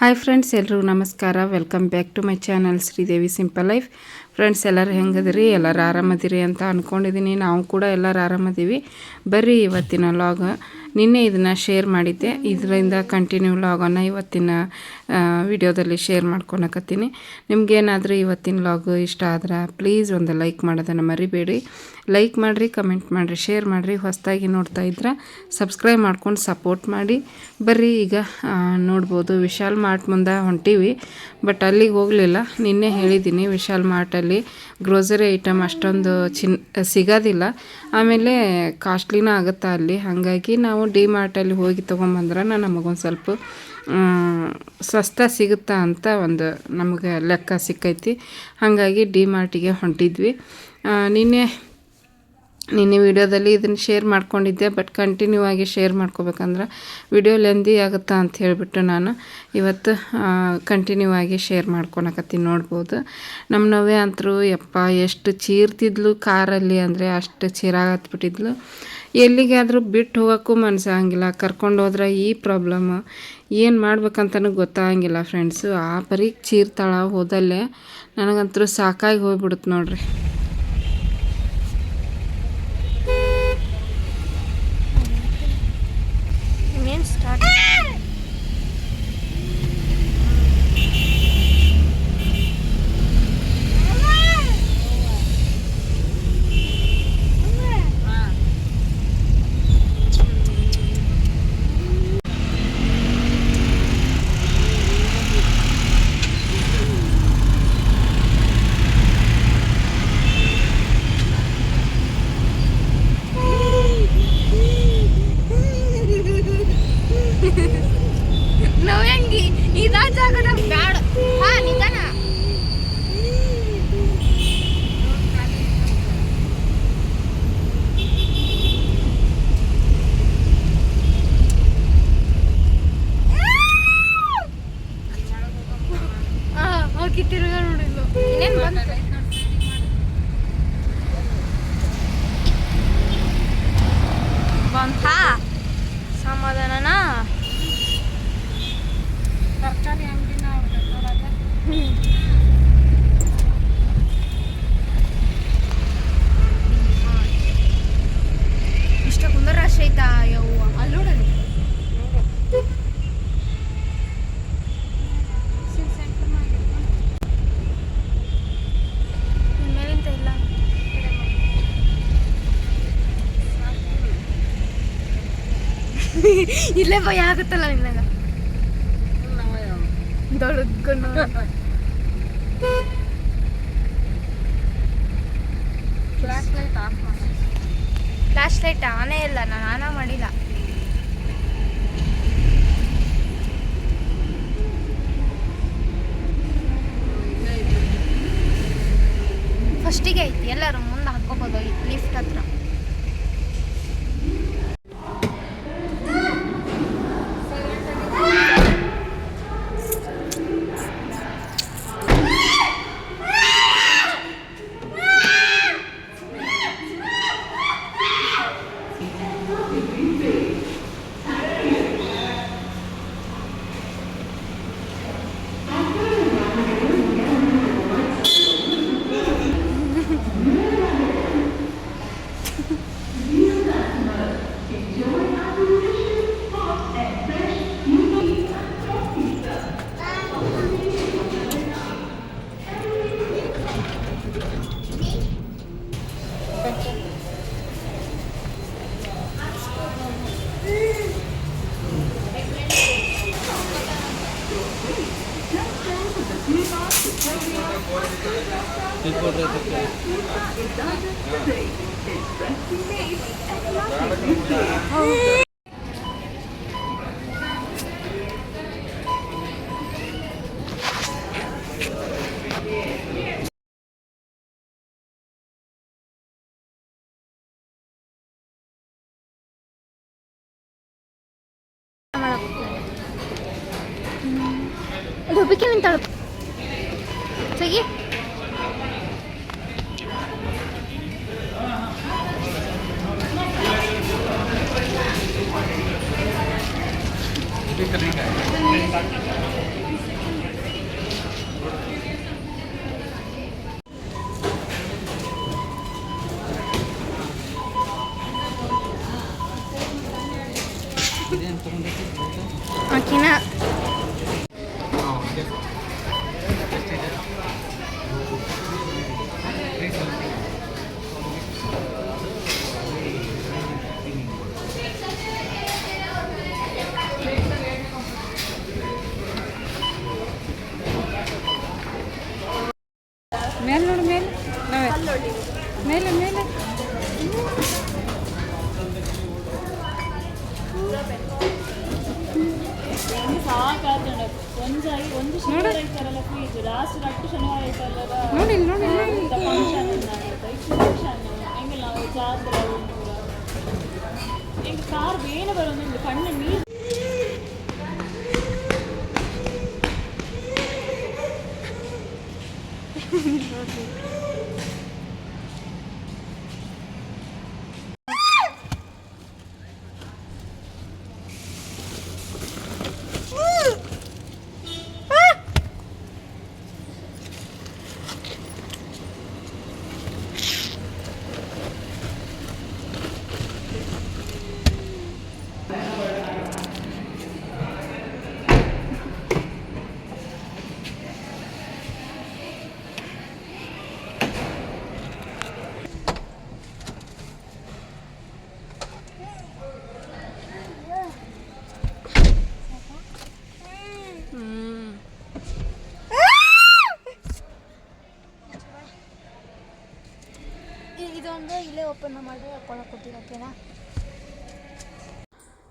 Hi friends ಎಲ್ರಿಗೂ ನಮಸ್ಕಾರ. Welcome back to my channel Sridevi simple life friends ಎಲ್ಲರೂ ಹೆಂಗದಿರಿ? ಎಲ್ಲರೂ ಆರಾಮದಿರಿ ಅಂತ ಅಂದ್ಕೊಂಡಿದ್ದೀನಿ ನಾವು ಕೂಡ ಎಲ್ಲರೂ ಆರಾಮದೀವಿ. ಬರ್ರಿ ಇವತ್ತಿನ ಲಾಗ್ ನಿನ್ನೆ ಇದನ್ನು ಶೇರ್ ಮಾಡಿದ್ದೆ. ಇದರಿಂದ ಕಂಟಿನ್ಯೂ ಲಾಗನ್ನು ಇವತ್ತಿನ ವಿಡಿಯೋದಲ್ಲಿ ಶೇರ್ ಮಾಡ್ಕೊಳಕತ್ತೀನಿ. ನಿಮಗೇನಾದರೂ ಇವತ್ತಿನ ಲಾಗ್ ಇಷ್ಟ ಆದ್ರೆ ಪ್ಲೀಸ್ ಒಂದು ಲೈಕ್ ಮಾಡೋದನ್ನು ಮರಿಬೇಡಿ. ಲೈಕ್ ಮಾಡಿರಿ ಕಮೆಂಟ್ ಮಾಡಿರಿ ಶೇರ್ ಮಾಡಿರಿ. ಹೊಸದಾಗಿ ನೋಡ್ತಾ ಇದ್ರೆ ಸಬ್ಸ್ಕ್ರೈಬ್ ಮಾಡ್ಕೊಂಡು ಸಪೋರ್ಟ್ ಮಾಡಿ. ಬರ್ರಿ ಈಗ ನೋಡ್ಬೋದು ವಿಶಾಲ್ ಮಾರ್ಟ್ ಮುಂದೆ ಹೊಂಟೀವಿ. ಬಟ್ ಅಲ್ಲಿಗೆ ಹೋಗಲಿಲ್ಲ. ನಿನ್ನೆ ಹೇಳಿದ್ದೀನಿ ವಿಶಾಲ್ ಮಾರ್ಟಲ್ಲಿ ಗ್ರೋಸರಿ ಐಟಮ್ ಅಷ್ಟೊಂದು ಚಿನ್ ಸಿಗೋದಿಲ್ಲ. ಆಮೇಲೆ ಕಾಸ್ಟ್ಲಿನ ಆಗುತ್ತಾ ಅಲ್ಲಿ. ಹಾಗಾಗಿ ನಾವು ಡಿ ಮಾರ್ಟಲ್ಲಿ ಹೋಗಿ ತೊಗೊಂಬಂದ್ರೆ ನಮಗೊಂದು ಸ್ವಲ್ಪ ಆ, ಸಸ್ತ ಸಿಗುತ್ತಾ ಅಂತ ಒಂದು ನಮಗೆ ಲೆಕ್ಕ ಸಿಕ್ಕೈತಿ. ಹಾಗಾಗಿ ಡಿ ಮಾರ್ಟಿಗೆ ಹೊಂಟಿದ್ವಿ. ನಿನ್ನೆ ನಿನ್ನೆ ವಿಡಿಯೋದಲ್ಲಿ ಇದನ್ನು ಶೇರ್ ಮಾಡ್ಕೊಂಡಿದ್ದೆ ಬಟ್ ಕಂಟಿನ್ಯೂ ಆಗಿ ಶೇರ್ ಮಾಡ್ಕೋಬೇಕಂದ್ರೆ ವಿಡಿಯೋ ಲೆಂದಿ ಆಗುತ್ತಾ ಅಂತ ಹೇಳಿಬಿಟ್ಟು ನಾನು ಇವತ್ತು ಕಂಟಿನ್ಯೂ ಆಗಿ ಶೇರ್ ಮಾಡ್ಕೊಳಕತ್ತೀನಿ ನೋಡ್ಬೋದು. ನಮ್ಮ ನವ್ಯ ಅಂತರೂ ಯಪ್ಪ, ಎಷ್ಟು ಚೀರ್ತಿದ್ಲು ಕಾರಲ್ಲಿ ಅಂದರೆ ಅಷ್ಟು ಚೀರಾಗತ್ಬಿಟ್ಟಿದ್ಲು ಎಲ್ಲಿಗಾದರೂ ಬಿಟ್ಟು ಹೋಗೋಕ್ಕೂ ಮನಸ್ಸಾಗಂಗಿಲ್ಲ ಕರ್ಕೊಂಡು ಹೋದ್ರೆ ಈ ಪ್ರಾಬ್ಲಮ್ ಏನು ಮಾಡ್ಬೇಕಂತನೂ ಗೊತ್ತಾಗಂಗಿಲ್ಲ ಫ್ರೆಂಡ್ಸು ಆ ಪರಿ ಚೀರ್ತಾಳ ಹೋದಲ್ಲೇ ನನಗಂತೂ ಸಾಕಾಗಿ ಹೋಗ್ಬಿಡುತ್ತೆ ನೋಡ್ರಿ ಇನ್ನೇನು ಸ್ಟಾರ್ಟ್ ನವ್ಯಂಗಿ ಇದಾ ಜಾಗದಾಗ ಬ್ಯಾಡ ಹಾ ನಿಧಾನ ಆ, ಹೋಗಿ ತಿರ್ಗಾ ನೋಡಿದ್ಲು ಇನ್ನೇನ್ ಬಂತು ಬಂತ ಸಮಾಧಾನನಾ ತರಕಾರಿ ಅಂಗಡಿನ ಇಷ್ಟ ಕುಂದರ ರಾಶಿ ಐತಾ ಯವ್ವ ಅಲ್ಲಿ ನೋಡಲಿ ಮೇಲಿಂದ ಇಲ್ಲ ಇಲ್ಲೇ ಭಯ ಆಗುತ್ತಲ್ಲ ನಿನ್ನಾಗ ದೊಡ್ಕೊಂಡು ಫ್ಲಾಶ್ ಲೈಟ್ ಆನೇ ಇಲ್ಲ, ನಾನು ಆನ ಮಾಡಿಲ್ಲ ಫಸ್ಟಿಗೆ ಐತಿ, ಎಲ್ಲರೂ ಮುಂದೆ ಹಾಕೋಬೋದು ಲಿಫ್ಟ್ ಹತ್ರ. 음. 저기? 前回。ಮೇಲೆ ನೋಡು ಮೇಲೆ ನಾವೇ ಮೇಲೆ ಮೇಲೆ ಸಾಕಾಗ್ತದೆ ಒಂದಾಗಿ ಒಂದು ಶನಿವಾರ ಇರ್ತಾರಲ್ಲ ಫೀಸ್ ಲಾಸ್ಟ್ ರಟ್ಟು ಶನಿವಾರ Спасибо. ಓಪನ್ ಮಾಡಿ ಹಾಕೊಳ್ಳೋಕೆ ಓಕೆನಾ?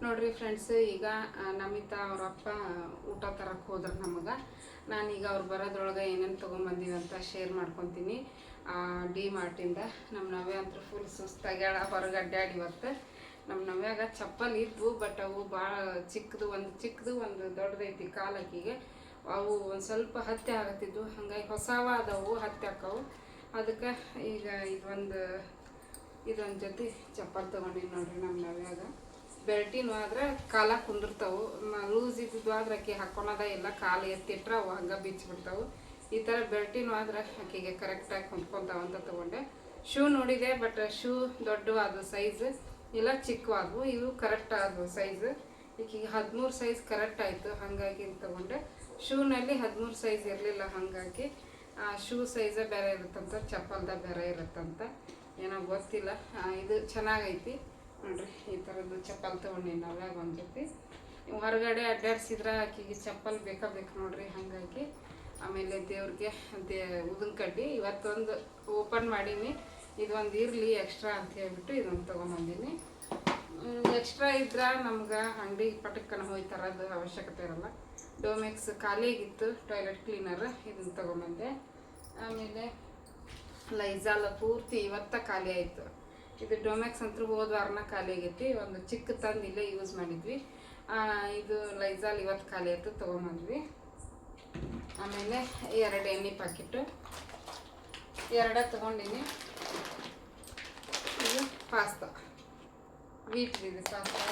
ನೋಡ್ರಿ ಫ್ರೆಂಡ್ಸ್ ಈಗ ನಮಿತಾ ಅವ್ರ ಅಪ್ಪ ಊಟ ತರಕ್ಕೆ ಹೋದ್ರು ನಮಗೆ. ನಾನೀಗ ಅವ್ರು ಬರೋದ್ರೊಳಗೆ ಏನೇನು ತೊಗೊಂಬಂದೀವಿ ಅಂತ ಶೇರ್ ಮಾಡ್ಕೊತೀನಿ. ಡಿ ಮಾರ್ಟಿಂದ ನಮ್ಮ ನವ್ಯ ಅಂತೂ ಫುಲ್ ಸುಸ್ತಾಗ್ಯಾಳ ಹೊರಗೆ ಅಡ್ಡಾಡಿ ಇವತ್ತು. ನಮ್ಮ ನವ್ಯಾಗ ಚಪ್ಪಲ್ ಇದ್ವು ಬಟ್ ಅವು ಭಾಳ ಚಿಕ್ಕದು ಒಂದು ಚಿಕ್ಕದು ಒಂದು ದೊಡ್ಡದೈತಿ ಕಾಲಕ್ಕಿಗೆ. ಅವು ಒಂದು ಸ್ವಲ್ಪ ಹತ್ಯೆ ಆಗತ್ತಿದ್ವು ಹಾಗಾಗಿ ಹೊಸವ ಅದಾವು ಆಕ್ಕವು ಅದಕ್ಕೆ ಈಗ ಇದೊಂದು ಇದೊಂದು ಜೊತೆ ಚಪ್ಪಲ್ ತೊಗೊಂಡಿನಿ ನೋಡ್ರಿ ನಮ್ಮ ನವ್ಯಾಗ. ಬೆಲ್ಟಿನೂ ಆದ್ರೆ ಕಾಲ ಕುಂದಿರ್ತಾವೆ. ಲೂಸ್ ಇದ್ದಿದ್ದು ಆದ್ರೆ ಆಕೆ ಹಾಕೊಳದ ಇಲ್ಲ, ಕಾಲು ಎತ್ತಿಟ್ರೆ ಅವು ಹಂಗೆ ಬಿಚ್ಚಿಬಿಡ್ತಾವು ಈ ಥರ ಬೆಲ್ಟಿನೂ ಆದ್ರೆ ಆಕೆಗೆ ಕರೆಕ್ಟಾಗಿ ಕುಂತ್ಕೊಂತಾವ ಅಂತ ತಗೊಂಡೆ. ಶೂ ನೋಡಿದೆ ಬಟ್ ಶೂ ದೊಡ್ಡವಾದವು ಸೈಜ್ ಇಲ್ಲ ಚಿಕ್ಕವಾದವು ಇವು ಕರೆಕ್ಟ್ ಆದವು ಸೈಜ್ ಈಕೆಗೆ ಹದಿಮೂರು ಸೈಜ್ ಕರೆಕ್ಟ್ ಆಯಿತು, ಹಾಗಾಗಿ ತೊಗೊಂಡೆ. ಶೂನಲ್ಲಿ ಹದಿಮೂರು ಸೈಜ್ ಇರಲಿಲ್ಲ ಹಾಗಾಗಿ. ಶೂ ಸೈಜೇ ಬೇರೆ ಇರುತ್ತಂತ, ಚಪ್ಪಲ್ದ ಬೇರೆ ಇರುತ್ತಂತ. ಏನೋ ಗೊತ್ತಿಲ್ಲ. ಇದು ಚೆನ್ನಾಗೈತಿ. ನೋಡ್ರಿ, ಈ ಥರದ್ದು ಚಪ್ಪಲ್ ತೊಗೊಂಡು ಅವಾಗ ಒಂದು ಜೊತೆ. ಹೊರಗಡೆ ಅಡ್ಡಾಡ್ಸಿದ್ರೆ ಆಕಿಗೆ ಚಪ್ಪಲ್ ಬೇಕಾ ಬೇಕು ನೋಡ್ರಿ, ಹಾಗಾಗಿ. ಆಮೇಲೆ ದೇವ್ರಿಗೆ ದೇ ಉದನ್ ಕಡ್ಡಿ. ಇವತ್ತೊಂದು ಓಪನ್ ಮಾಡೀನಿ. ಇದೊಂದು ಇರಲಿ, ಎಕ್ಸ್ಟ್ರಾ ಅಂತ ಹೇಳ್ಬಿಟ್ಟು ಇದೊಂದು ತೊಗೊಂಬಂದೀನಿ ಎಕ್ಸ್ಟ್ರಾ ಇದ್ರೆ ನಮ್ಗೆ ಅಂಗಡಿ ಪಟಕ್ಕನ ಹೋಗಿ ತರೋದು ಅವಶ್ಯಕತೆ ಇರಲ್ಲ. ಡೋಮೆಕ್ಸ್ ಖಾಲಿಯಾಗಿತ್ತು ಟಾಯ್ಲೆಟ್ ಕ್ಲೀನರ್ ಇದನ್ನು ತೊಗೊಂಬಂದೆ ಆಮೇಲೆ ಲೈಜಾಲ್ ಪೂರ್ತಿ ಇವತ್ತ ಖಾಲಿ ಆಯಿತು. ಇದು ಡೊಮ್ಯಾಕ್ಸ್ ಅಂತೂ ಹೋದ ವಾರನ ಖಾಲಿ ಆಗೈತಿ ಒಂದು ಚಿಕ್ಕ ತಂದು ಇಲ್ಲೇ ಯೂಸ್ ಮಾಡಿದ್ವಿ. ಇದು ಲೈಜಾಲ್ ಇವತ್ತು ಖಾಲಿ ಆಯಿತು, ತೊಗೊಂಬಂದ್ವಿ. ಆಮೇಲೆ ಎರಡು ಎಣ್ಣೆ ಪ್ಯಾಕೆಟು ಎರಡ ತೊಗೊಂಡಿನಿ. ಇದು ಪಾಸ್ತಾ. ವೀಟ್ ಇದು, ಪಾಸ್ತಾ.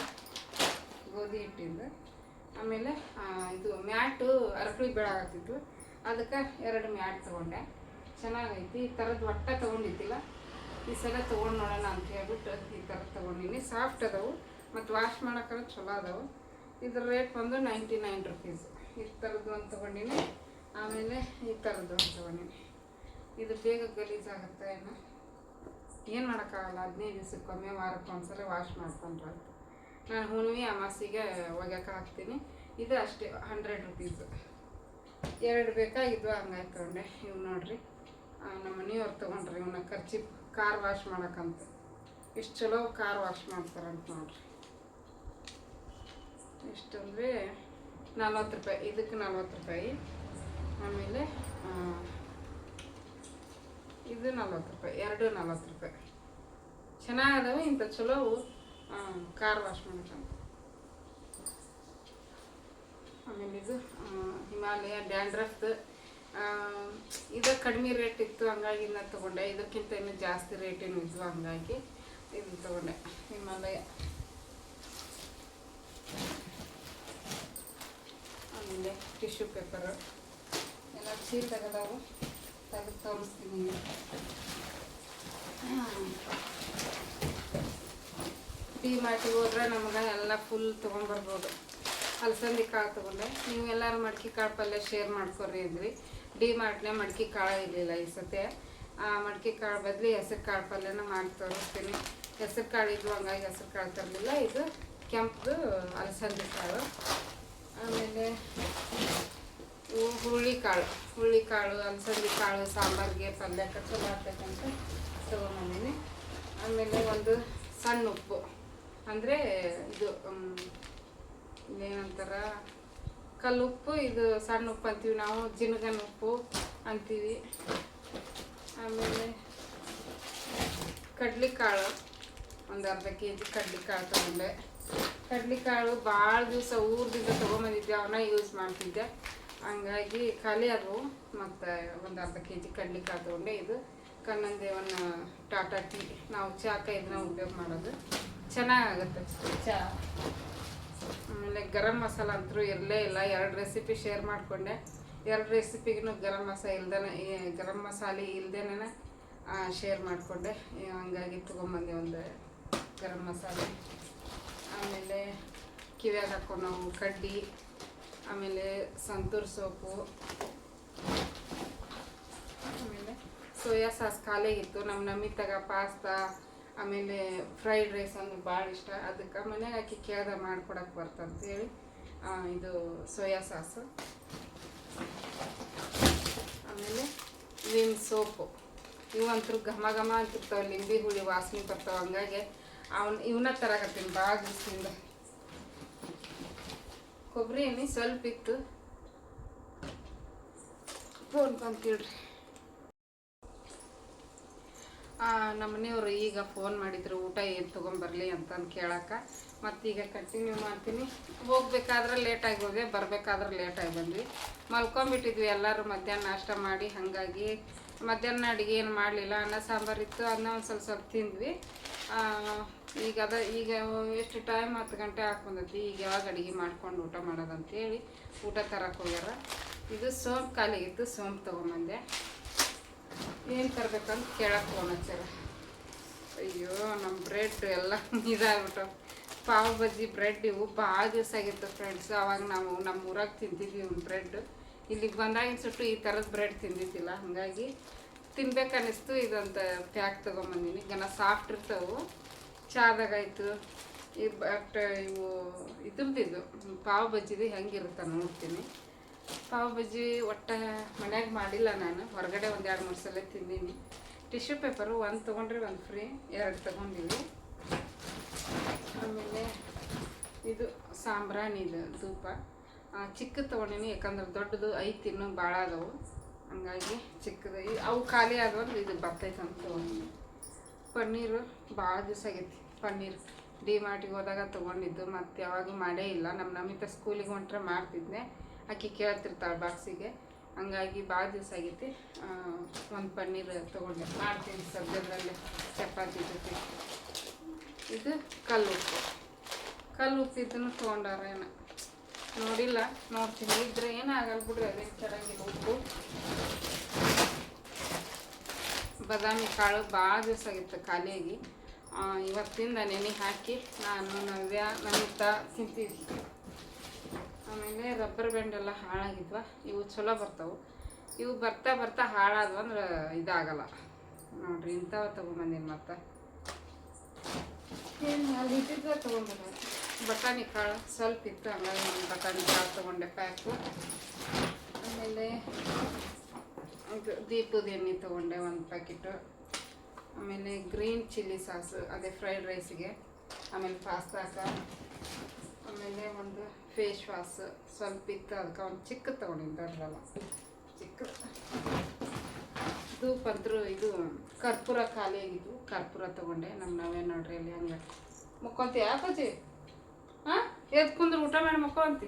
ಗೋಧಿ ಹಿಟ್ಟಿಂದು. ಆಮೇಲೆ ಇದು ಮ್ಯಾಟು ಅರಕಳಿ ಬೆಳಗಾಗ್ತಿತ್ತು ಅದಕ್ಕೆ ಎರಡು ಮ್ಯಾಟ್ ತೊಗೊಂಡೆ. ಚೆನ್ನಾಗೈತಿ. ಈ ಥರದ್ದು ಒಟ್ಟ ತೊಗೊಂಡಿದ್ದಿಲ್ಲ. ಈ ಸಲ ತೊಗೊಂಡು ನೋಡೋಣ ಅಂತ ಹೇಳ್ಬಿಟ್ಟು ಈ ಥರ ತೊಗೊಂಡಿನಿ. ಸಾಫ್ಟ್ ಅದಾವು, ಮತ್ತು ವಾಶ್ ಮಾಡೋಕ್ಕೆ ಚಲೋ ಅದಾವು. ಇದ್ರ ರೇಟ್ ಬಂದು ನೈಂಟಿ ನೈನ್ ರುಪೀಸ್ ಈ ಥರದ್ದು ಒಂದು ತೊಗೊಂಡಿನಿ. ಆಮೇಲೆ ಈ ಥರದ್ದು ಒಂದು ತೊಗೊಂಡಿನಿ. ಇದು ಬೇಗ ಗಲೀಜಾಗುತ್ತೆ ಏನೋ? ಏನು ಮಾಡೋಕ್ಕಾಗಲ್ಲ. ಹದಿನೈದು ದಿವಸಕ್ಕೊಮ್ಮೆ ವಾರಕ್ಕೆ ಒಂದ್ಸಲ ವಾಶ್ ಮಾಡ್ಕೊಂಡ್ರೆ ನಾನು ಹುಣ್ವಿ ಅಮಾಸಿಗೆ ಒಗ್ಯಕ್ಕೆ ಹಾಕ್ತೀನಿ. ಇದು ಅಷ್ಟೇ ಹಂಡ್ರೆಡ್ ರುಪೀಸು ಎರಡು ಬೇಕಾಗಿದ್ವು ಹಂಗಾಗಿ ತೊಗೊಂಡೆ. ಇವು ನೋಡಿರಿ. ನಮ್ಮ ಮನೆಯವ್ರು ತೊಗೊಂಡ್ರಿ ಇವನ್ನ ಖರ್ಚಿ ಕಾರ್ ವಾಶ್ ಮಾಡೋಕ್ಕಂತ. ಇಷ್ಟು ಚಲೋ ಕಾರ್ ವಾಶ್ ಮಾಡ್ತಾರಂತ ನೋಡ್ರಿ. ಇಷ್ಟಂದರೆ ನಲ್ವತ್ತು ರೂಪಾಯಿ, ಇದಕ್ಕೆ ನಲ್ವತ್ತು ರೂಪಾಯಿ. ಆಮೇಲೆ ಇದು ನಲ್ವತ್ತು ರೂಪಾಯಿ, ಎರಡು ನಲ್ವತ್ತು ರೂಪಾಯಿ. ಚೆನ್ನಾಗದವು, ಇಂಥ ಚಲೋ ಕಾರ್ ವಾಶ್ ಮಾಡ್ಕೊಂತ ಆಮೇಲೆ ಇದು ಹಿಮಾಲಯ ಡ್ಯಾಂಡ್ರಫ್ದು ಇದು ಕಡಿಮೆ ರೇಟ್ ಇತ್ತು, ಹಂಗಾಗಿ ನಾನು ತೊಗೊಂಡೆ. ಇದಕ್ಕಿಂತ ಇನ್ನೂ ಜಾಸ್ತಿ ರೇಟ್ ಏನು ಇದ್ವು, ಹಂಗಾಗಿ ಇದನ್ನ ತೊಗೊಂಡೆ. ಹಿಮಾಲಯ. ಆಮೇಲೆ ಟಿಶ್ಯೂ ಪೇಪರು ಎಲ್ಲ ಚೀಲ್ ತೆಗೆದವು ತೆಗೆದು ತೋರಿಸ್ತೀನಿ ಟೀ ಮಾರ್ಟಿಗೆ ಹೋದ್ರೆ ನಮ್ಗೆ ಎಲ್ಲ ಫುಲ್ ತೊಗೊಂಡ್ಬರ್ಬೋದು ಅಲಸಂದಿ ಕಾಳು ತೊಗೊಂಡೆ. ನೀವು ಎಲ್ಲರೂ ಮಡಿಕೆ ಕಾಳು ಪಲ್ಯ ಶೇರ್ ಮಾಡ್ಕೊರಿ ಅಂದ್ರಿ ಡಿ ಮಾರ್ಟ್ನೇ ಮಡ್ಕೆ ಕಾಳು ಇರಲಿಲ್ಲ ಈ ಸತೆ. ಮಡ್ಕಿ ಕಾಳು ಬದಲಿ ಹೆಸರು ಕಾಳು ಪಲ್ಯನ ಮಾಡಿ ತೋರಿಸ್ತೀನಿ. ಹೆಸರು ಕಾಳು ಇದ್ವು ಹಂಗಾಗಿ ಹೆಸರು ಕಾಳು ತರಲಿಲ್ಲ. ಇದು ಕೆಂಪು ಅಲಸಂದಿ ಕಾಳು. ಆಮೇಲೆ ಹುರುಳಿ ಕಾಳು. ಹುರುಳಿ ಕಾಳು, ಅಲಸಂದಿ ಕಾಳು, ಸಾಂಬಾರಿಗೆ ಪಲ್ಯ ಚಲೋ ಆಗ್ತೈತಂತ ತೊಗೊಂಬಂದಿನಿ. ಆಮೇಲೆ ಒಂದು ಸಣ್ಣ ಉಪ್ಪು. ಅಂದರೆ ಇದು ಏನಂತಾರ? ಕಲ್ಲುಪ್ಪು ಇದು ಸಣ್ಣ ಉಪ್ಪು ಅಂತೀವಿ ನಾವು, ಜಿನಗನ ಉಪ್ಪು ಅಂತೀವಿ. ಆಮೇಲೆ ಕಡ್ಲಿಕಾಳು, ಒಂದು ಅರ್ಧ ಕೆ ಜಿ ಕಡ್ಲಿಕಾಳು ತೊಗೊಂಡೆ. ಕಡ್ಲಿಕಾಳು ಭಾಳ ದಿವಸ ಊರದಿಂದ ತೊಗೊಂಬಂದಿದ್ದೆ ಅವನ್ನ ಯೂಸ್ ಮಾಡ್ತಿದ್ದೆ. ಹಂಗಾಗಿ ಖಾಲಿ ಅದು, ಮತ್ತು ಒಂದು ಅರ್ಧ ಕೆ ಜಿ ಕಡ್ಲಿಕಾಳು ತೊಗೊಂಡೆ. ಇದು ಕಣ್ಣಂದೇವನ್ನ ಟಾಟಾ ಟೀ, ನಾವು ಚಾಕ ಇದನ್ನ ಉಪಯೋಗ ಮಾಡೋದು. ಚೆನ್ನಾಗಾಗುತ್ತೆ ಚಾ. ಆಮೇಲೆ ಗರಂ ಮಸಾಲ ಅಂತೂ ಇರಲೇ ಇಲ್ಲ. ಎರಡು ರೆಸಿಪಿ ಶೇರ್ ಮಾಡಿಕೊಂಡೆ. ಎರಡು ರೆಸಿಪಿಗೂ ಗರಂ ಮಸಾಲ ಇಲ್ದೇ ಗರಂ ಮಸಾಲೆ ಇಲ್ದೇನೆ ಶೇರ್ ಮಾಡಿಕೊಂಡೆ. ಹಂಗಾಗಿ ತೊಗೊಂಬಂದೆ ಒಂದು ಗರಂ ಮಸಾಲೆ. ಆಮೇಲೆ ಕಿವ್ಯಾಗ ಹಾಕೊಂಡು ನಾವು ಕಡ್ಡಿ, ಆಮೇಲೆ ಸಂತೂರ್ ಸೋಪು, ಆಮೇಲೆ ಸೋಯಾ ಸಾಸ್ ಖಾಲಿಯಾಗಿತ್ತು ನಮ್ಮ ನಮ್ಮಿತ್ತಾಗ ಪಾಸ್ತಾ ಆಮೇಲೆ ಫ್ರೈಡ್ ರೈಸ್ ಅಂದ್ರೆ ಭಾಳ ಇಷ್ಟ. ಅದಕ್ಕೆ ಮನೆಯಾಗ ಹಾಕಿ ಕೇಳ್ದ ಮಾಡ್ಕೊಡಕ್ಕೆ ಬರ್ತಂತೇಳಿ. ಇದು ಸೋಯಾ ಸಾಸು. ಆಮೇಲೆ ವಿಮ್ ಸೋಪು. ಇವಂತೂ ಘಮ ಘಮ ಅಂತಿರ್ತಾವೆ, ಲಿಂಬಿ ಹುಳಿ ವಾಸನೆ ಬರ್ತಾವೆ, ಹಂಗಾಗಿ ಅವನ್ ಇವನ್ನ ತರಕತ್ತೀನಿ ಭಾಳ ದಿವಸದಿಂದ. ಕೊಬ್ಬರಿ ಎಣ್ಣೆ ಸ್ವಲ್ಪ ಇತ್ತು ಫೋನ್ ಬಂತೀಳ್ರಿ ನಮ್ಮ ಮನೆಯವರು ಈಗ ಫೋನ್ ಮಾಡಿದ್ರು, ಊಟ ಏನು ತೊಗೊಂಬರ್ಲಿ ಅಂತಂದು ಕೇಳಕ್ಕೆ ಮತ್ತೀಗ ಕಂಟಿನ್ಯೂ ಮಾಡ್ತೀನಿ. ಹೋಗ್ಬೇಕಾದ್ರೆ ಲೇಟಾಗಿ ಹೋದೆ, ಬರಬೇಕಾದ್ರೆ ಲೇಟಾಗಿ ಬಂದ್ವಿ. ಮಲ್ಕೊಂಬಿಟ್ಟಿದ್ವಿ ಎಲ್ಲರೂ ಮಧ್ಯಾಹ್ನ ನಾಷ್ಟ ಮಾಡಿ, ಹಾಗಾಗಿ ಮಧ್ಯಾಹ್ನ ಅಡುಗೆ ಏನು ಮಾಡಲಿಲ್ಲ. ಅನ್ನ, ಸಾಂಬಾರು ಇತ್ತು, ಅನ್ನ ಒಂದು ಸ್ವಲ್ಪ ಸ್ವಲ್ಪ ತಿಂದ್ವಿ. ಈಗ ಅದ, ಈಗ ಎಷ್ಟು ಟೈಮ್ ಹತ್ತು ಗಂಟೆ ಹಾಕೊಂಡೈತಿ ಈಗ ಯಾವಾಗ ಅಡುಗೆ ಮಾಡ್ಕೊಂಡು ಊಟ ಮಾಡೋದಂತೇಳಿ ಊಟ ತರಕ್ಕೆ ಹೋಗ್ಯಾರ. ಇದು ಸೋಂಪು ಖಾಲಿಗಿತ್ತು ಸೋಂಪು ತೊಗೊಂಬಂದೆ. ಏನು ತರ್ಬೇಕಂತ ಕೇಳಕ್ಕೆ ಫೋನ್ ಅಯ್ಯೋ ನಮ್ಮ ಬ್ರೆಡ್ ಎಲ್ಲ ಇದಾಗ್ಬಿಟ್ಟು. ಪಾವ್ ಬಜ್ಜಿ ಬ್ರೆಡ್ ಇವು ಭಾಳ ದಿವಸ ಆಗಿತ್ತು ಫ್ರೆಂಡ್ಸ್. ಅವಾಗ ನಾವು ನಮ್ಮ ಊರಾಗ ತಿಂತಿದ್ವಿ ಇವ್ನ ಬ್ರೆಡ್. ಇಲ್ಲಿಗೆ ಬಂದಾಗಿನ ಸುಟ್ಟು ಈ ಥರದ ಬ್ರೆಡ್ ತಿಂದಿದ್ದಿಲ್ಲ. ಹಾಗಾಗಿ ತಿನ್ಬೇಕನ್ನಿಸ್ತು. ಇದಂತ ಪ್ಯಾಕ್ ತೊಗೊಂಬಂದಿನಿ. ಗನ ಸಾಫ್ಟ್ ಇರ್ತವು. ಚಾದಾಗಾಯ್ತು ಈ ಬಟ್ ಇವು ಇದ್ರದ್ದು ಪಾವ್ ಬಜ್ಜಿದು ಹೆಂಗಿರುತ್ತೆ ನೋಡ್ತೀನಿ. ಪಾವ್ ಬಜ್ಜಿ ಒಟ್ಟ ಮನ್ಯಾಗ ಮಾಡಿಲ್ಲ ನಾನು. ಹೊರಗಡೆ ಒಂದು ಎರಡು ಮೂರು ಸಲ ತಿಂದೀನಿ. ಟಿಶ್ಯೂ ಪೇಪರು ಒಂದು ತೊಗೊಂಡ್ರೆ, ಒಂದು ಫ್ರೀ, ಎರಡು ತೊಗೊಂಡಿವಿ. ಆಮೇಲೆ ಇದು ಸಾಂಬ್ರಾಣಿದು ಧೂಪ. ಚಿಕ್ಕದು ತೊಗೊಂಡಿನಿ, ಯಾಕಂದ್ರೆ ದೊಡ್ಡದು ಐತಿ ಇನ್ನೂ ಭಾಳ ಅದಾವು. ಹಂಗಾಗಿ ಚಿಕ್ಕದು ಅವು ಖಾಲಿ ಆದವಂದ್ರೆ ಇದು ಬರ್ತೈತೆ ಅಂತ ತೊಗೊಂಡಿನಿ. ಪನ್ನೀರು ಭಾಳ ದಿವಸ ಆಗೈತಿ. ಪನ್ನೀರ್ ಡಿ ಮಾರ್ಟಿಗೆ ಹೋದಾಗ ತೊಗೊಂಡಿದ್ದು, ಮತ್ತು ಯಾವಾಗೂ ಮಾಡೇ ಇಲ್ಲ. ನಮ್ಮ ನಮಿತ ಸ್ಕೂಲಿಗೆ ಹೊಂಟ್ರೆ ಮಾಡ್ತಿದ್ದೆ ಆಕಿ ಕೇಳ್ತಿರ್ತಾಳೆ ಬಾಕ್ಸಿಗೆ ಹಂಗಾಗಿ ಭಾಳ ದಿವಸ ಆಗೈತಿ. ಒಂದು ಪನ್ನೀರ್ ತೊಗೊಂಡೆ. ಮಾಡ್ತೀನಿ ಸದ್ಯದಲ್ಲೇ ಚಪಾತಿ ಜೊತೆ. ಇದು ಕಲ್ಲು ಉಪ್ಪು. ಕಲ್ಲು ಉಪ್ಪು ಇದನ್ನು ತೊಗೊಂಡಾರೇನ ನೋಡಿಲ್ಲ, ನೋಡ್ತೀನಿ. ಇದ್ರೆ ಏನಾಗಲ್ಲ ಬಿಡ್ರಿ, ಅದೇ ಚೆನ್ನಾಗಿಲ್ಲ ಉಪ್ಪು. ಬಾದಾಮಿ ಕಾಳು ಭಾಳ ದಿವಸ ಆಗಿತ್ತು ಖಾಲಿಯಾಗಿ. ಇವತ್ತಿಂದ ನೆನೆ ಹಾಕಿ ನಾನು ನವ್ಯ ನಮ್ಮ ತಿಂತೀವಿ ಆಮೇಲೆ ರಬ್ಬರ್ ಬ್ಯಾಂಡ್ ಎಲ್ಲ ಹಾಳಾಗಿದ್ವ. ಇವು ಚಲೋ ಬರ್ತಾವೆ. ಇವು ಬರ್ತಾ ಬರ್ತಾ ಹಾಳಾದ್ವು ಅಂದ್ರೆ ಇದಾಗಲ್ಲ. ನೋಡ್ರಿ ಇಂಥವ ತೊಗೊಂಬಂದೀನಿ ಮತ್ತೆ. ಏನು ಅಲ್ಲಿ ಇದ್ದಿದ್ದ ತೊಗೊಂಬಂದ ಬಟಾಣಿ ಕಾಳು ಸ್ವಲ್ಪ ಇತ್ತು ಹಂಗಾಗಿ ನಾನು ಬಟಾಣಿ ಕಾಳು ತೊಗೊಂಡೆ ಪ್ಯಾಕು. ಆಮೇಲೆ ಇದು ದೀಪದ ಎಣ್ಣೆ ತೊಗೊಂಡೆ ಒಂದು ಪ್ಯಾಕೆಟು. ಆಮೇಲೆ ಗ್ರೀನ್ ಚಿಲ್ಲಿ ಸಾಸು ಅದೇ ಫ್ರೈಡ್ ರೈಸಿಗೆ. ಆಮೇಲೆ ಪಾಸ್ತಾಕ. ಆಮೇಲೆ ಒಂದು ಫೇಸ್ ವಾಸ್ ಸ್ವಲ್ಪ ಇತ್ತು, ಅದಕ್ಕೆ ಒಂದು ಚಿಕ್ಕ ತೊಗೊಂಡಿದ್ದೆ ದೊಡ್ಡದಲ್ಲ ಚಿಕ್ಕದು ಇದು ಇದು ಕರ್ಪೂರ ಖಾಲಿ ಆಗಿದ್ದು ಕರ್ಪೂರ ತೊಗೊಂಡೆ. ನಮ್ಮ ನಾವೇ ನೋಡ್ರಿ ಅಲ್ಲಿ ಹಂಗೆ. ಮುಕ್ಕೊಂತಿ, ಯಾಕಜ್ಜಿ? ಹಾಂ? ಎದ್ದು ಕುಂದ್ರೆ ಊಟ ಮಾಡಿ ಮುಕ್ಕೊಂತಿ.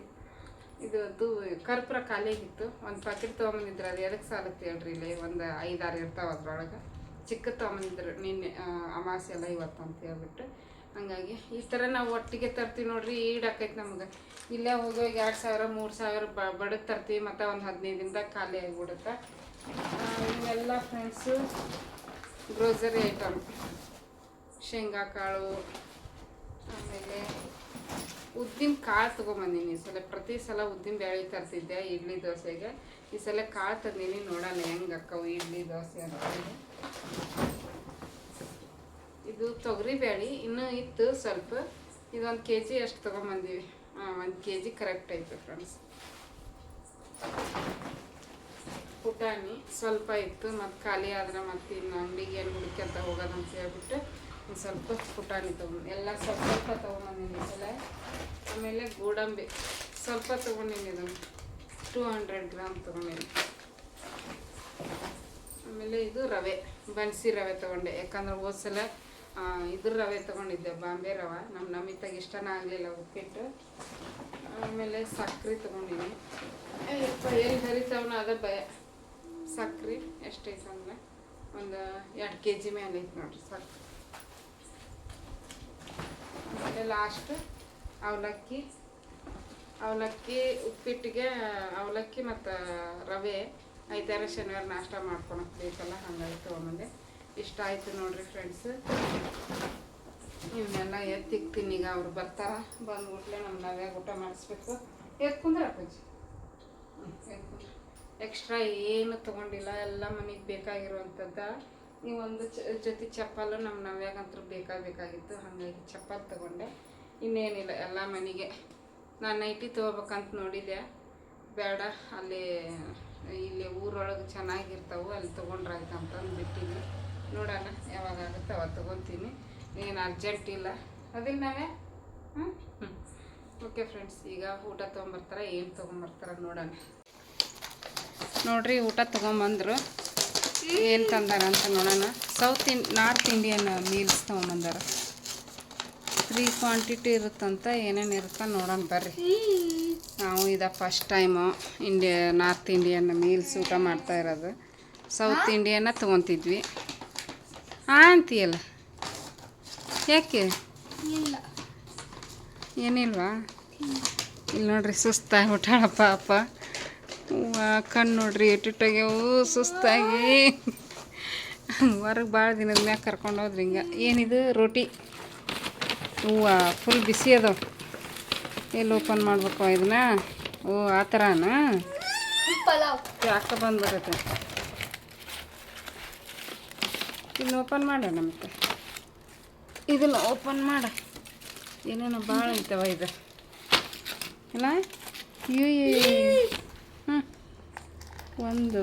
ಇದು, ಅದು ಕರ್ಪೂರ ಖಾಲಿ ಆಗಿತ್ತು. ಒಂದು ಪ್ಯಾಕೆಟ್ ತೊಗೊಂಬಂದಿದ್ರು, ಅದು ಎದಕ್ಕೆ ಸಾಲುತ್ತೆ ಹೇಳ್ರಿ ಇಲ್ಲಿ? ಒಂದು ಐದಾರು ಇರ್ತಾವೆ ಅದ್ರೊಳಗೆ. ಚಿಕ್ಕ ತೊಗೊಂಬಂದಿದ್ರು, ನಿನ್ನೆ ಅಮಾಸೆ ಎಲ್ಲ ಇವತ್ತು ಅಂತ ಹೇಳ್ಬಿಟ್ಟು. ಹಂಗಾಗಿ, ಈ ಥರ ನಾವು ಒಟ್ಟಿಗೆ ತರ್ತೀವಿ ನೋಡ್ರಿ, ಈಡಾಕೈತೆ ನಮ್ಗೆ. ಇಲ್ಲೇ ಹೋಗಿ ಎರಡು ಸಾವಿರ, ಮೂರು ಸಾವಿರ ಬ, ಬಡದು ತರ್ತೀವಿ, ಮತ್ತು ಒಂದು ಹದಿನೈದು ದಿನದಾಗ ಖಾಲಿ ಆಗಿಬಿಡುತ್ತೆ. ಇವೆಲ್ಲ ಫ್ರೆಂಡ್ಸು ಗ್ರೋಸರಿ ಐಟಮ್ ಶೇಂಗಾ ಕಾಳು, ಆಮೇಲೆ ಉದ್ದಿನ ಕಾಳು ತೊಗೊಂಬಂದೀನಿ. ಈ ಸಲ ಪ್ರತಿ ಸಲ ಉದ್ದಿನ ಬೇಳೆ ತರ್ತಿದ್ದೆ, ಇಡ್ಲಿ ದೋಸೆಗೆ. ಈ ಸಲ ಕಾಳು ತಂದೀನಿ, ನೋಡೋಣ ಹೆಂಗೆ ಅಕ್ಕವು ಇಡ್ಲಿ ದೋಸೆ ಅಂತ ಇದು ತೊಗರಿ ಬೇಳೆ ಇನ್ನೂ ಇತ್ತು ಸ್ವಲ್ಪ. ಇದೊಂದು ಕೆ ಜಿ ಅಷ್ಟು ತೊಗೊಂಬಂದೀವಿ. ಒಂದು ಕೆ ಜಿ ಕರೆಕ್ಟ್ ಐತೆ ಫ್ರೆಂಡ್ಸ್ ಪುಟಾಣಿ ಸ್ವಲ್ಪ ಇತ್ತು, ಮತ್ತು ಖಾಲಿ ಆದ್ರೆ ಮತ್ತೆ ಇನ್ನು ಅಂಗಡಿಗೆ ಏನು ಹುಡುಕ್ಯಂತ ಹೋಗೋದಂತ ಹೇಳ್ಬಿಟ್ಟು ಒಂದು ಸ್ವಲ್ಪ ಪುಟಾಣಿ ತೊಗೊಂಡು, ಎಲ್ಲ ಸ್ವಲ್ಪ ಸ್ವಲ್ಪ ತೊಗೊಂಬಂದಿನಿ ಸಲ. ಆಮೇಲೆ ಗೋಡಂಬಿ, ಸ್ವಲ್ಪ ತೊಗೊಂಡಿನಿ ಟೂ ಹಂಡ್ರೆಡ್ ಗ್ರಾಮ್ ತೊಗೊಂಡಿನಿ. ಆಮೇಲೆ ಇದು ರವೆ, ಬನ್ಸಿ ರವೆ ತೊಗೊಂಡೆ. ಯಾಕಂದ್ರೆ ಹೋದ ಸಲ ಇದ್ರ ರವೆ ತಗೊಂಡಿದ್ದೆ, ಬಾಂಬೆ ರವೆ. ನಮ್ಮ ನಮಿತಾಗ ಇಷ್ಟನ ಆಗಲಿಲ್ಲ ಉಪ್ಪಿಟ್ಟು. ಆಮೇಲೆ ಸಕ್ರೆ ತೊಗೊಂಡಿನಿ. ಯಪ್ಪ ಎಲ್ಲಿ ಹರಿತಾವನ ಅದ ಭಯ. ಸಕ್ರೆ ಎಷ್ಟೈತೆ ಅಂದ್ರೆ ಒಂದು ಎರಡು ಕೆ ಜಿ ಮೇಲೆ ಐತೆ ನೋಡ್ರಿ ಸಕ್ಕರೆ ಆಮೇಲೆ ಲಾಸ್ಟ್ ಅವಲಕ್ಕಿ. ಅವಲಕ್ಕಿ, ಉಪ್ಪಿಟ್ಟಿಗೆ ಅವಲಕ್ಕಿ ಮತ್ತು ರವೆ. ಐದಾರು ಶನಿವಾರ ನಾಷ್ಟ ಮಾಡ್ಕೊಳಕ್ಕೆ ಬೇಕಲ್ಲ, ಹಂಗಾಗಿ ತೊಗೊಂಬಂದೆ. ಇಷ್ಟ ಆಯ್ತು ನೋಡ್ರಿ ಫ್ರೆಂಡ್ಸ್ ಇವನ್ನೆಲ್ಲ ಎತ್ತಿಕ್ತೀನಿ ಈಗ ಅವ್ರು ಬರ್ತಾರ. ಬಂದ್ಬಿಟ್ಲೆ ನಮ್ಮ ನಾವ್ಯಾಗ ಊಟ ಮಾಡಿಸ್ಬೇಕು? ಎತ್ ಕುಂದ್ರ ಅಪ್ಪಾಜಿ? ಎಕ್ಸ್ಟ್ರಾ ಏನು ತೊಗೊಂಡಿಲ್ಲ, ಎಲ್ಲ ಮನೆಗೆ ಬೇಕಾಗಿರುವಂಥದ್ದು. ಈ ಒಂದು ಚ, ಜೊತೆ ಚಪ್ಪಲು ನಮ್ಮ ನವ್ಯಾಗಂತೂ ಬೇಕಾಗಬೇಕಾಗಿತ್ತು, ಹಾಗಾಗಿ ಚಪ್ಪಲ್ ತೊಗೊಂಡೆ. ಇನ್ನೇನಿಲ್ಲ, ಎಲ್ಲ ಮನೆಗೆ. ನಾನು ನೈಟಿ ತೊಗೋಬೇಕಂತ ನೋಡಿದೆ ಬೇಡ ಅಲ್ಲಿ, ಇಲ್ಲಿ ಊರೊಳಗೆ ಚೆನ್ನಾಗಿರ್ತಾವೆ, ಅಲ್ಲಿ ತೊಗೊಂಡ್ರಾಯ್ತು ಅಂತಂದು ಬಿಟ್ಟಿನಿ ನೋಡೋಣ ಯಾವಾಗ ಆಗುತ್ತೆ ಅವಾಗ ತೊಗೊತೀನಿ ಏನು ಅರ್ಜೆಂಟ್ ಇಲ್ಲ. ಅದಿಲ್ಲ ನಾವೇ? ಹ್ಞೂ ಹ್ಞೂ ಓಕೆ ಫ್ರೆಂಡ್ಸ್ ಈಗ ಊಟ ತೊಗೊಂಬರ್ತಾರೆ ಏನು ತೊಗೊಂಬರ್ತಾರೆ ನೋಡೋಣ. ನೋಡ್ರಿ ಊಟ ತೊಗೊಂಬಂದರು. ಏನು ತಂದಾರ ಅಂತ ನೋಡೋಣ. South in north Indian meals ತೊಗೊಂಬಂದಾರ. Three quantity ಇರುತ್ತಂತ ಏನೇನು ಇರುತ್ತ ನೋಡೋಣ ಬರ್ರಿ. ನಾವು ಇದು first time India north Indian meals ಊಟ ಮಾಡ್ತಾ ಇರೋದು. ಸೌತ್ ಇಂಡಿಯನ್ನ ತೊಗೊತಿದ್ವಿ. ಹಾಂ ಅಂತೀಯಲ್ಲ ಯಾಕೆ? ಇಲ್ಲ. ಏನಿಲ್ವಾ? ಇಲ್ಲಿ. ನೋಡ್ರಿ ಸುಸ್ತಾಗಿ ಬಿಟ್ಟಾಳ ಅಪ್ಪ ಕಣ್ಣು ನೋಡ್ರಿ ಎಟ್ಟಿಟ್ಟಾಗ್ಯವು ಸುಸ್ತಾಗಿ. ಹೊರಗೆ ಭಾಳ ದಿನದ ಮ್ಯಾಗ ಕರ್ಕೊಂಡು ಹೋದ್ರಿ ಹಿಂಗೆ. ಏನಿದು? ರೋಟಿ. ಹೂವ ಫುಲ್ ಬಿಸಿ ಅದಾವ. ಎಲ್ಲಿ ಓಪನ್ ಮಾಡ್ಬೇಕು ಇದನ್ನ? ಓ ಆ ಥರನಾ ಪಲಾವ್. ಯಾಕೆ ಬಂದ್ಬಿಡುತ್ತೆ? ಇದನ್ನ ಓಪನ್ ಮಾಡೋಣ ಮತ್ತೆ? ಇದನ್ನ ಓಪನ್ ಮಾಡ. ಏನೇನೋ ಭಾಳ ಐತವ ಇದು. ಇಲ್ಲ ಯು ಹ್ಞೂ ಒಂದು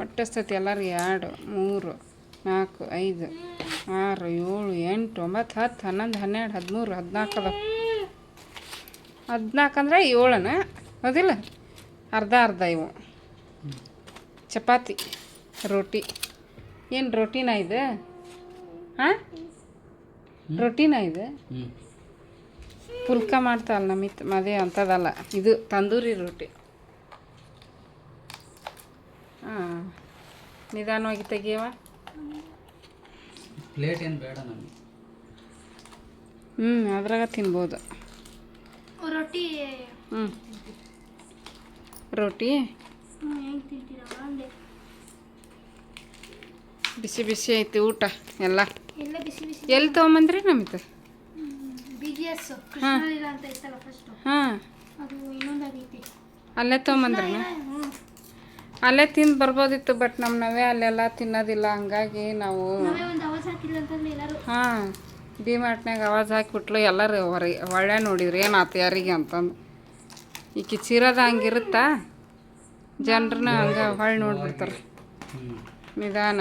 ಒಟ್ಟು ಸತಿ ಎಲ್ಲರಿಗೆ ಎರಡು ಮೂರು ನಾಲ್ಕು ಐದು ಆರು ಏಳು ಎಂಟು ಒಂಬತ್ತು ಹತ್ತು ಹನ್ನೊಂದು ಹನ್ನೆರಡು ಹದಿಮೂರು ಹದಿನಾಲ್ಕು ಅದ ಹದಿನಾಲ್ಕು ಅಂದರೆ ಏಳನ? ಹೌದಿಲ್ಲ? ಅರ್ಧ ಅರ್ಧ ಇವು. ಚಪಾತಿ ರೋಟಿ. ಏನು ರೊಟ್ಟಿನ ಇದು? ಹಾಂ? ರೋಟಿನ ಇದು? ಪುಲ್ಕ ಮಾಡ್ತಾವಲ್ಲ ನಮಿತ್ ಮದುವೆ ಅಂಥದ್ದಲ್ಲ. ಇದು ತಂದೂರಿ ರೊಟ್ಟಿ ಹಾಂ. ನಿಧಾನವಾಗಿ ತೆಗಿಯವ ಪ್ಲೇಟ್ ಏನು ಬೇಡ ನಮಗೆ. ಹ್ಞೂ ಅದ್ರಾಗ ತಿನ್ಬೋದು. ರೊಟ್ಟಿ. ಹ್ಞೂ ರೊಟ್ಟಿ? ಅಂದೆ. ಬಿಸಿ ಬಿಸಿ ಐತಿ ಊಟ ಎಲ್ಲ. ಎಲ್ಲ ಬಿಸಿ ಬಿಸಿ ಎಲ್ಲಿ ತೊಗೊಂಬಂದ್ರಿ ನಮಿತ ಹಾಂ. ಅಲ್ಲೇ ತಗೊಂಬಂದ್ರ ಅಲ್ಲೇ ತಿಂದು ಬರ್ಬೋದಿತ್ತು ಬಟ್ ನಮ್ಮ ನಾವೇ ಅಲ್ಲೆಲ್ಲ ತಿನ್ನೋದಿಲ್ಲ ಹಂಗಾಗಿ ನಾವು ಹಾಂ ಡಿ ಮಾರ್ಟ್ನಾಗ ಅವಾಜ್ ಹಾಕಿಬಿಟ್ಲು ಎಲ್ಲರೂ ಹೊರಗೆ ಒಳ್ಳೆ ಏನು ಆತ ಯಾರಿಗೆ ಅಂತಂದು. ಈಕೆ ಚೀರದ ಹಂಗಿರುತ್ತಾ? ಜನರನ್ನ ಹಂಗೆ ಹೊಳ್ಳಿ ನೋಡ್ಬಿಡ್ತಾರೆ. ನಿಧಾನ.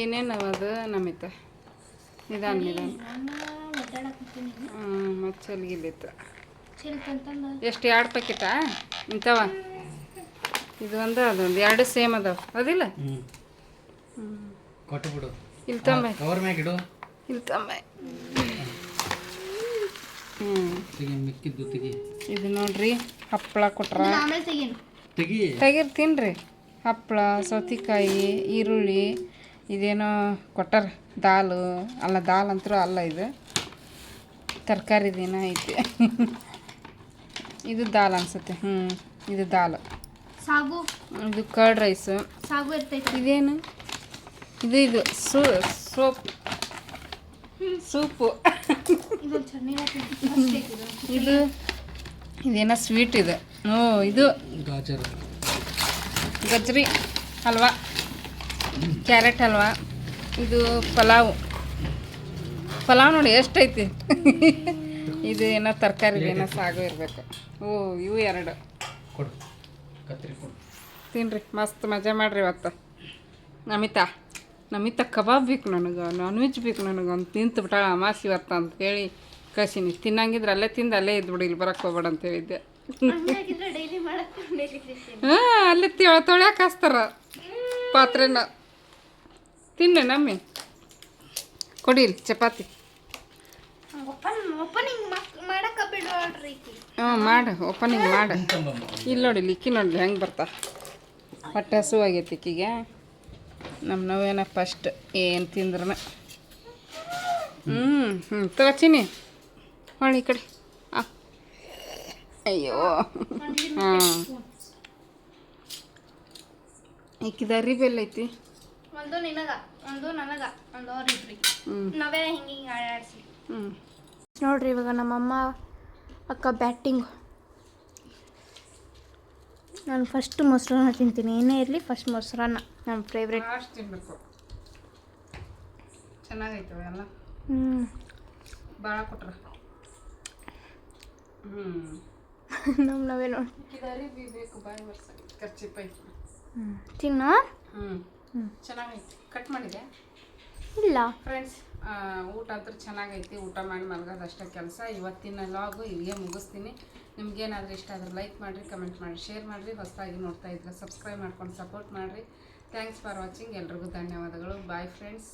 ಏನೇನು ಅದು ನಮಿತ? ನಿಧಾನ ನಿಧಾನ. ಮತ್ತೆ ಹ್ಞೂ ಮತ್ತು ಚಲ್ಗಿಲ್ಲಿತ್ತು ಎಷ್ಟು ಎರಡು ಪ್ಯಾಕೆಟಾ ಇಂಥವ? ಇದು ಒಂದು ಅದೊಂದು ಎರಡು ಸೇಮ್ ಅದಾವ. ಅದಿಲ್ಲ? ಹ್ಞೂ ಕೊಟ್ಟು ಬಿಡು. ಇಲ್ಲಿ ತಂಬ. ಕವರ್ ಮ್ಯಾಗ ಇಡು. ಇಲ್ಲಿ ತಂಬ. ಇದು ನೋಡ್ರಿ ಹಪ್ಪಳ ಕೊಟ್ರ. ತೆಗಿರ್ತೀನಿ ರೀ ತೆಗಿ. ತಿನ್ರಿ. ಹಪ್ಪಳ ಸೌತಿಕಾಯಿ ಈರುಳ್ಳಿ ಇದೇನೋ ಕೊಟ್ಟಾರ? ದಾಲು. ಅಲ್ಲ ದಾಲ್ ಅಂತರೂ ಅಲ್ಲ ಇದು. ತರಕಾರಿ ದಿನ ಐತಿ. ಇದು ದಾಲ್ ಅನ್ಸುತ್ತೆ. ಹ್ಞೂ ಇದು ದಾಲ್. ಸಾಗು. ಇದು ಕರ್ಡ್ ರೈಸು. ಸಾಗು ಇರ್ತೈತೆ. ಇದೇನು? ಇದು ಇದು. ಸೂ ಸೋಪ್. ಸೂಪು. ಇದು. ಇದು ಇದೇನೋ ಸ್ವೀಟ್ ಇದೆ. ಓ ಇದು. ಗಜರಿ. ಗಜ್ರಿ ಹಲ್ವಾ ಕ್ಯಾರೆಟ್ ಹಲ್ವಾ ಇದು ಪಲಾವ್. ಪಲಾವ್ ನೋಡಿ ಎಷ್ಟೈತಿ ಇದು ಏನೋ ತರಕಾರಿ ಏನೋ ಸಾಗು ಇರಬೇಕು. ಓ ಇವು ಎರಡು. ಕೊಡು. ಕತ್ರಿ ಕೊಡು. ತಿನ್ರಿ ಮಸ್ತ್ ಮಜಾ ಮಾಡ್ರಿ ಇವತ್ತು. ನಮಿತಾ ನಮಿತಾ ಕಬಾಬ್ ಬೇಕು ನನಗೆ ನಾನ್ ವೆಜ್ ಬೇಕು ನನಗೆ ಒಂದು ತಿಂತು ಬಿಟ್ಟ ಅಮಾಸಿ ಇವತ್ತ ಅಂತ ಹೇಳಿ ಕಸಿನಿ ತಿನ್ನಂಗಿದ್ರೆ ಅಲ್ಲೇ ತಿಂದು ಅಲ್ಲೇ ಇದ್ಬಿಡು ಇಲ್ಲಿ ಬರಕ್ಕೆ ಹೋಗ್ಬೇಡ ಅಂತ ಹೇಳಿದ್ದೆ. ಹಾ ಡೈಲಿ ಮಾಡಕ್ಕೆ ಡೈಲಿ ತಿಂತೀನಿ ಹಾಂ ಅಲ್ಲೇ ತೊಳೆ ತೊಳ್ಯಾಕ ಹಾಸ್ತಾರ. ಪಾತ್ರೆನ. ತಿನ್ನೆ ನಮ್ಮಿ. ಕೊಡಿ ಚಪಾತಿ. ಹಾಂ ಹ್ಞೂ ಮಾಡು ಓಪನಿಂಗ್ ಮಾಡು. ಇಲ್ಲಿ ನೋಡಿ ಲಿಕ್ಕಿ ನೋಡಿ ಹೆಂಗೆ ಬರ್ತಾ. ಹೊಟ್ಟೆ ಹಸು ಇಕ್ಕಿಗೆ ನಮ್ಮ ನೋವೇನ ಫಸ್ಟ್ ಏನು ತಿಂದ್ರನ. ಹ್ಞೂ ಹ್ಞೂ ತಗೋತೀನಿ ಹೊಳ್ಳಿ ಈ ಕಡೆ. ಅಯ್ಯೋ. ಹಾಂ ಇಕ್ಕಿದ ಅರಿಬೆಲ್ಲ ಐತಿ. ಒಂದು ನಿನಗ ಒಂದು ನನಗ ಒಂದು ಅವ್ರಿಬ್ರಿಗೆ. ಹ್ಞೂ ನಾವೇ ಹಿಂಗೆ ಹಿಂಗೆ ಆಡಾಡ್ಸಿ. ಹ್ಞೂ ನೋಡ್ರಿ ಇವಾಗ ನಮ್ಮಮ್ಮ ಅಕ್ಕ ಬ್ಯಾಟಿಂಗ್. ನಾನು ಫಸ್ಟ್ ಮೊಸರನ್ನ ತಿಂತೀನಿ. ಏನೇ ಇರಲಿ ಫಸ್ಟ್ ಮೊಸರನ್ನ ನನ್ನ ಫೇವ್ರೇಟ್ ಅಷ್ಟು ತಿನ್ಬೇಕು. ಚೆನ್ನಾಗೈತವ ಎಲ್ಲ ಹ್ಞೂ ಭಾಳ ಕೊಟ್ರ. ಹ್ಞೂ ನಮ್ಮ ನಾವೇ ನೋಡಿ ಬೇಕು ಬಾಯಿ ಬರ್ಸ ಐತಿ. ಹ್ಞೂ ತಿನ್ನ? ಹ್ಞೂ ಚೆನ್ನಾಗೈತಿ. ಕಟ್ ಮಾಡಿದೆ ಇಲ್ಲ. ಫ್ರೆಂಡ್ಸ್ ಊಟ ಅಂತೂ ಚೆನ್ನಾಗೈತಿ. ಊಟ ಮಾಡಿ ಮಲಗೋದು ಅಷ್ಟೇ ಕೆಲಸ. ಇವತ್ತಿನ ಲಾಗು ಇಲ್ಲಿಗೆ ಮುಗಿಸ್ತೀನಿ. ನಿಮ್ಗೇನಾದರೂ ಇಷ್ಟ ಆದ್ರೆ ಲೈಕ್ ಮಾಡಿರಿ ಕಮೆಂಟ್ ಮಾಡಿ ಶೇರ್ ಮಾಡಿರಿ. ಹೊಸದಾಗಿ ನೋಡ್ತಾ ಇದ್ರೆ ಸಬ್ಸ್ಕ್ರೈಬ್ ಮಾಡ್ಕೊಂಡು ಸಪೋರ್ಟ್ ಮಾಡಿರಿ. ಥ್ಯಾಂಕ್ಸ್ ಫಾರ್ ವಾಚಿಂಗ್ ಎಲ್ರಿಗೂ ಧನ್ಯವಾದಗಳು. Bye friends